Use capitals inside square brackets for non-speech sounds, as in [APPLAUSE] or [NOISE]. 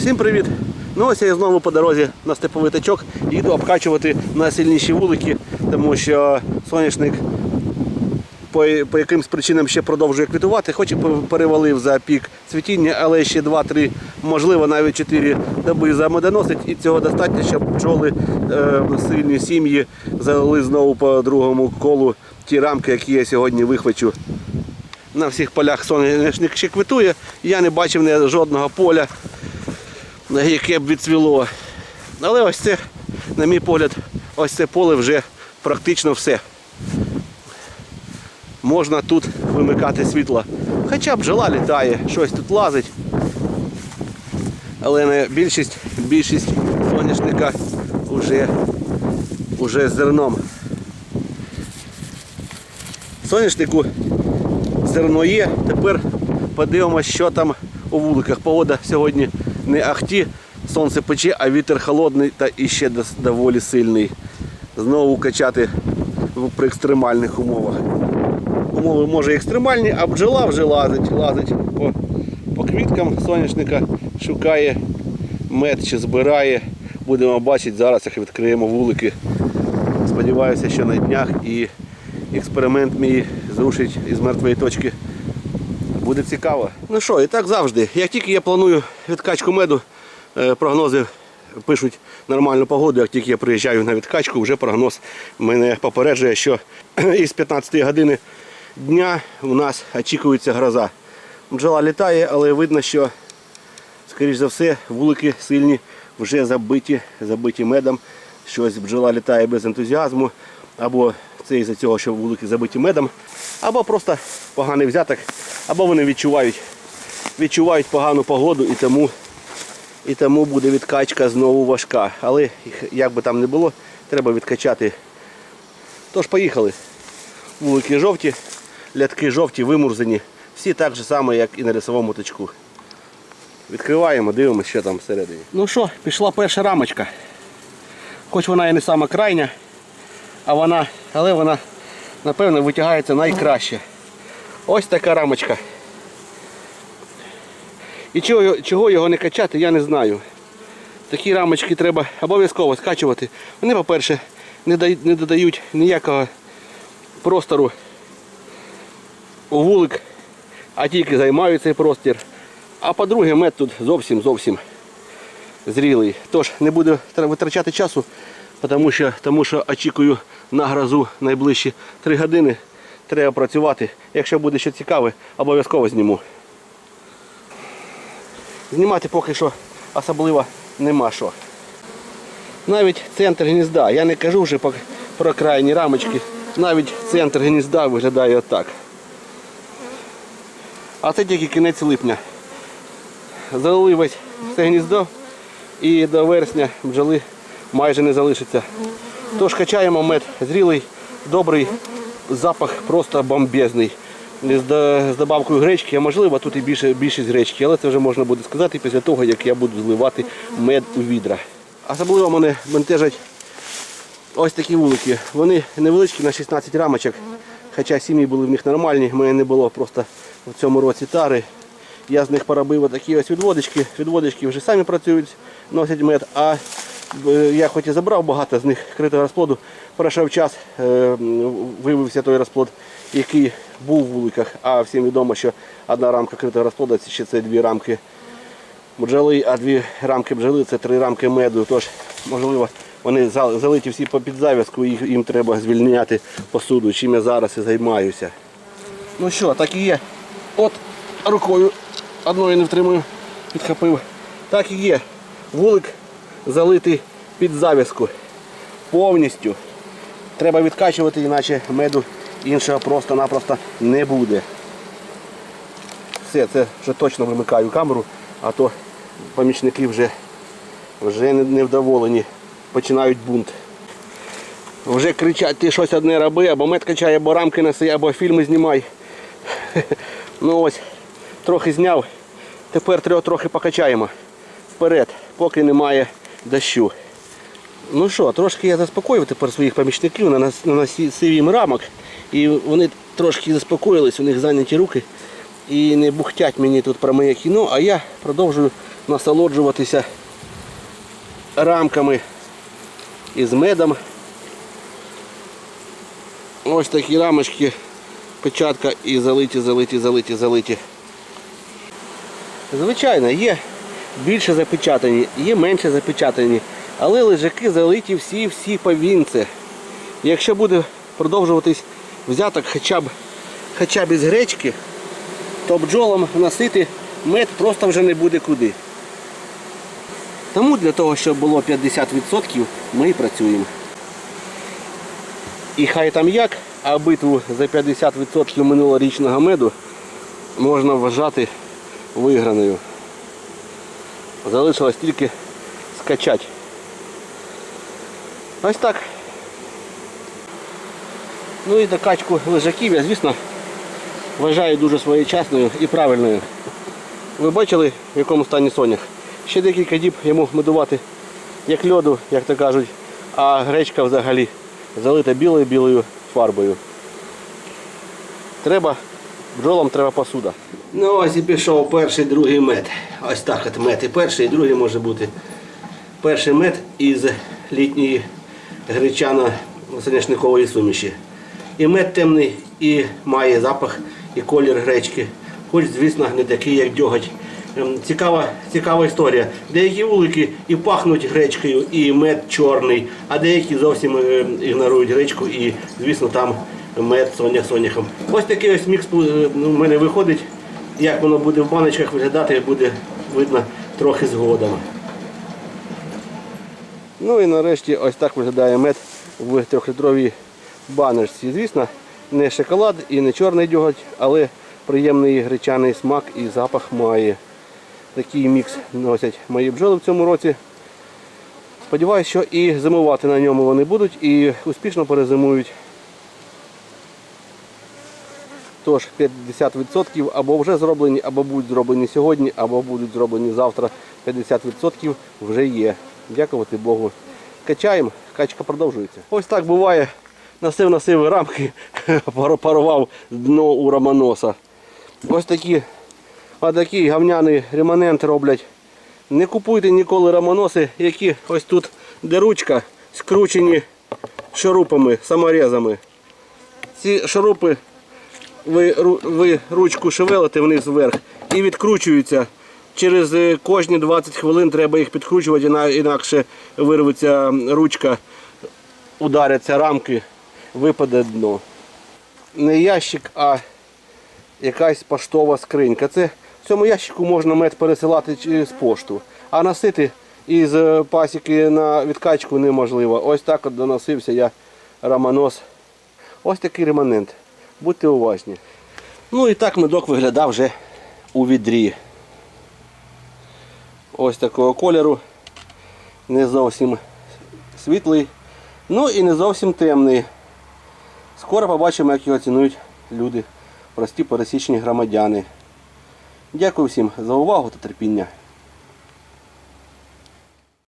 Всім привіт! Ну ось я знову по дорозі на степовий тачок їду обкачувати на сильніші вулики, тому що соняшник по, по якимсь причинам ще продовжує квітувати, хоч і перевалив за пік цвітіння, але ще 2-3, можливо навіть 4 доби замедоносить і цього достатньо, щоб бджоли е, сильні сім'ї залили знову по другому колу ті рамки, які я сьогодні вихвачу. На всіх полях соняшник ще квітує, я не бачив жодного поля, яке б відцвіло. Але ось це, на мій погляд, ось це поле вже практично все можна тут вимикати світло. Хоча бджола літає, щось тут лазить. Але не більшість, більшість соняшника вже, вже з зерном. Соняшнику зерно є. Тепер подивимося, що там у вуликах. Погода сьогодні не ахті, сонце пече, а вітер холодний та іще доволі сильний. Знову качати при екстремальних умовах умови може екстремальні, а бджола вже лазить, лазить по, по квіткам соняшника, шукає мед чи збирає. Будемо бачити зараз, як відкриємо вулики. Сподіваюся, що на днях і експеримент мій зрушить із мертвої точки. Буде цікаво. Ну що, і так завжди. Як тільки я планую відкачку меду, е, прогнози пишуть нормальну погоду. Як тільки я приїжджаю на відкачку, вже прогноз мене попереджує, що [CLEARS THROAT] із 15 години дня у нас очікується гроза. Бджола літає, але видно, що, скоріш за все, вулики сильні вже забиті, забиті медом. Щось бджола літає без ентузіазму, або це із-за цього, що вулики забиті медом, або просто поганий взяток, або вони відчувають, відчувають погану погоду і тому, і тому буде відкачка знову важка. Але як би там не було, треба відкачати. Тож поїхали. Вулики жовті, лятки жовті, вимурзані. Всі так же само, як і на рисовому точку. Відкриваємо, дивимося, що там всередині. Ну що, пішла перша рамочка. Хоч вона і не сама крайня, а вона, але вона, напевно, витягається найкраще. Ось така рамочка. І чого, чого його не качати, я не знаю. Такі рамочки треба обов'язково скачувати. Вони, по-перше, не не додають ніякого простору у вулик, а тільки займають цей простір. А по-друге, мед тут зовсім зовсім зрілий. Тож не буду витрачати часу, тому що, тому що очікую на грозу найближчі 3 години. Треба працювати. Якщо буде ще цікаве, обов'язково зніму. Знімати поки що особливо нема що. Навіть центр гнізда. Я не кажу вже про крайні рамочки. Навіть центр гнізда виглядає отак. А це тільки кінець липня. Залили весь все гніздо і до вересня бджоли майже не залишиться. Тож качаємо мед зрілий, добрий, запах просто бомбезний. З, добавкою гречки, а можливо тут і більше, більшість гречки, але це вже можна буде сказати після того, як я буду зливати мед у відра. Особливо мене бентежать ось такі вулики. Вони невеличкі на 16 рамочок, хоча сім'ї були в них нормальні, в мене не було просто в цьому році тари. Я з них поробив такі ось відводочки. Відводочки вже самі працюють, носять мед. А я хоч і забрав багато з них критого розплоду, пройшов час, е, виявився той розплод, який був в вуликах. А всім відомо, що одна рамка критого розплоду ще це дві рамки бджоли, а дві рамки бджоли це три рамки меду. Тож, можливо, вони залиті всі по підзав'язку, і їм треба звільняти посуду, чим я зараз і займаюся. Ну що, так і є. От рукою одною не втримую, підхопив. Так і є. Вулик залитий під зав'язку. Повністю. Треба відкачувати, іначе меду іншого просто-напросто не буде. Все, це вже точно вимикаю камеру, а то помічники вже, вже невдоволені, починають бунт. Вже кричать, ти щось одне роби, або мед качай, або рамки неси, або фільми знімай. [LAUGHS] Ну ось, трохи зняв. Тепер треба трохи покачаємо. Вперед, поки немає дощу. Ну що, трошки я заспокоїв тепер своїх помічників на нас- на носиві їм рамок. І вони трошки заспокоїлись, у них зайняті руки і не бухтять мені тут про моє кіно, а я продовжую насолоджуватися рамками із медом. Ось такі рамочки, печатка і залиті, залиті, залиті, залиті. Звичайно, є більше запечатані, є менше запечатані, але лежаки залиті всі-всі повінці. Якщо буде продовжуватись взяток хоча б, хоча б із гречки, то бджолам носити мед просто вже не буде куди. Тому для того, щоб було 50%, ми і працюємо. І хай там як, а битву за 50% минулорічного меду можна вважати виграною. Залишилось тільки скачати. Ось так. Ну і докачку лежаків я, звісно, вважаю дуже своєчасною і правильною. Ви бачили, в якому стані сонях? Ще декілька діб йому медувати як льоду, як то кажуть, а гречка взагалі залита білою-білою фарбою. Треба, бджолам треба посуда. Ну ось і пішов перший, другий мед. Ось так от мед. І перший, і другий може бути. Перший мед із літньої гречано-соняшникової суміші. І мед темний, і має запах, і колір гречки. Хоч, звісно, не такий, як дьоготь. Ем, Цікава, цікава історія. Деякі вулики і пахнуть гречкою, і мед чорний, а деякі зовсім е, ігнорують гречку і, звісно, там мед сонях соняхом. Ось такий ось мікс е, ну, мене виходить. Як воно буде в баночках виглядати, буде видно трохи згодом. Ну і нарешті ось так виглядає мед в трьохлітровій баночці. Звісно, не шоколад і не чорний дьоготь, але приємний гречаний смак і запах має. Такий мікс носять мої бджоли в цьому році. Сподіваюсь, що і зимувати на ньому вони будуть і успішно перезимують. Тож 50% або вже зроблені, або будуть зроблені сьогодні, або будуть зроблені завтра. 50% вже є. Дякувати Богу. Качаємо, качка продовжується. Ось так буває. Носив носив рамки, [LAUGHS] пару- парував дно у романоса. Ось такі, а такі гавняний реманент роблять. Не купуйте ніколи романоси, які ось тут, де ручка, скручені шурупами, саморезами. Ці шурупи ви, ви ручку шевелите вниз вверх і відкручуються. Через е, кожні 20 хвилин треба їх підкручувати, інакше вирветься ручка, ударяться рамки, випаде дно. Не ящик, а якась поштова скринька. Це в цьому ящику можна мед пересилати через пошту, а носити із е, пасіки на відкачку неможливо. Ось так от доносився я романос. Ось такий реманент. Будьте уважні. Ну і так медок виглядав вже у відрі. Ось такого кольору. Не зовсім світлий, ну і не зовсім темний. Скоро побачимо, як його цінують люди, прості пересічні громадяни. Дякую всім за увагу та терпіння.